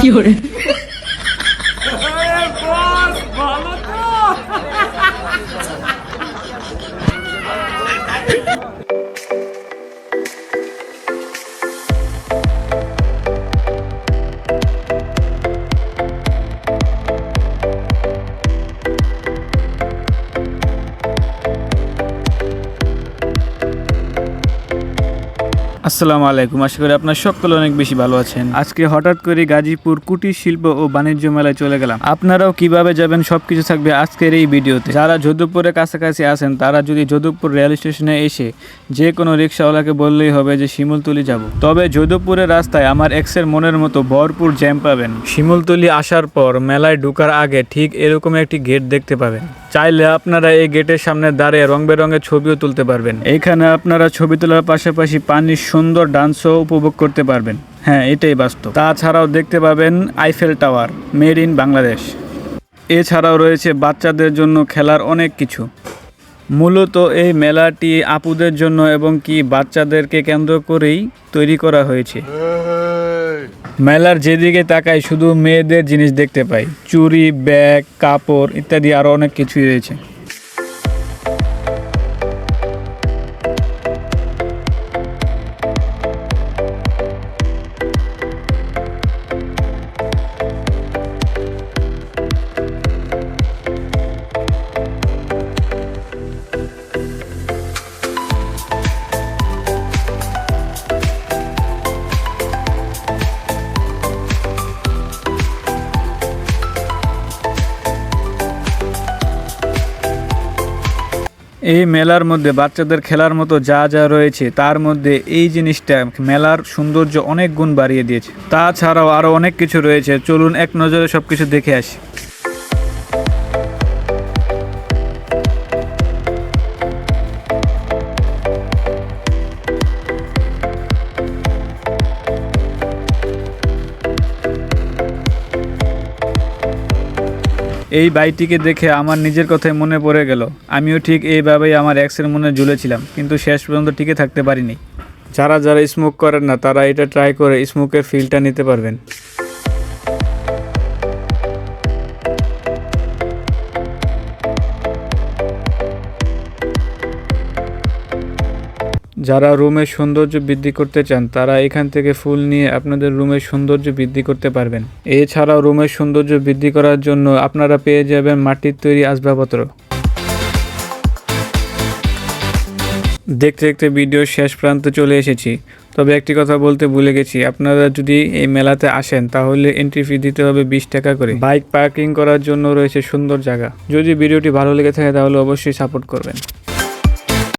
কি করে ভালো তো। আসসালামু আলাইকুম। আশা করি আপনার সকলে অনেক বেশি ভালো আছেন। আজকে হঠাৎ করে গাজীপুর কুটির শিল্প ও বাণিজ্য মেলায় চলে গেলাম। আপনারাও কীভাবে যাবেন সবকিছু থাকবে আজকের এই ভিডিওতে। যারা যোধপুরের কাছাকাছি আছেন, তারা যদি যোধপুর রেল স্টেশনে এসে যে কোনো রিক্সাওয়ালাকে বললেই হবে যে, শিমুলতলি যাব। তবে যোধপুরের রাস্তায় আমার এক্সের মনের মতো ভরপুর জ্যাম পাবেন। শিমুলতলি আসার পর মেলায় ঢুকার আগে ঠিক এরকম একটি গেট দেখতে পাবেন। চাইলে আপনারা এই গেটের সামনে দাঁড়িয়ে রং বেরঙের ছবিও তুলতে পারবেন। এখানে আপনারা ছবি তোলার পাশাপাশি পানির সুন্দর ডান্সও উপভোগ করতে পারবেন। হ্যাঁ এটাই বাস্তব। তাছাড়াও দেখতে পাবেন Eiffel tower made in Bangladesh এছাড়াও রয়েছে বাচ্চাদের জন্য খেলার অনেক কিছু। মূলত এই মেলাটি আপুদের জন্য এবং কি বাচ্চাদেরকে কেন্দ্র করেই তৈরি করা হয়েছে। মেলার যেদিকে তাকাই শুধু মেয়েদের জিনিস দেখতে পাই। চুরি ব্যাগ, কাপড় ইত্যাদি আরও অনেক কিছুই রয়েছে। এই মেলার মধ্যে বাচ্চাদের খেলার মতো যা যা রয়েছে, তার মধ্যে এই জিনিসটা মেলার সৌন্দর্য অনেক গুণ বাড়িয়ে দিয়েছে। তাছাড়াও আরও অনেক কিছু রয়েছে। চলুন এক নজরে সব কিছু দেখে আসি। এই বাইটিকে দেখে আমার নিজের কথাই মনে পড়ে গেল। আমিও ঠিক এইভাবেই আমার এক্সের মনে জুলেছিলাম কিন্তু শেষ পর্যন্ত টিকে থাকতে পারিনি। যারা যারা স্মোক করেন না, তারা এটা ট্রাই করে স্মোকের ফিলটা নিতে পারবেন। যারা রুমের সৌন্দর্য বৃদ্ধি করতে চান, তারা এখান থেকে ফুল নিয়ে আপনাদের রুমের সৌন্দর্য বৃদ্ধি করতে পারবেন। এছাড়াও রুমের সৌন্দর্য বৃদ্ধি করার জন্য আপনারা পেয়ে যাবেন মাটির তৈরি আসবাবপত্র। দেখতে দেখতে ভিডিও শেষ প্রান্তে চলে এসেছি। তবে একটি কথা বলতে ভুলে গেছি, আপনারা যদি এই মেলাতে আসেন, তাহলে এন্ট্রি ফি দিতে হবে বিশ টাকা করে। বাইক পার্কিং করার জন্য রয়েছে সুন্দর জায়গা। যদি ভিডিওটি ভালো লেগে থাকে, তাহলে অবশ্যই সাপোর্ট করবেন।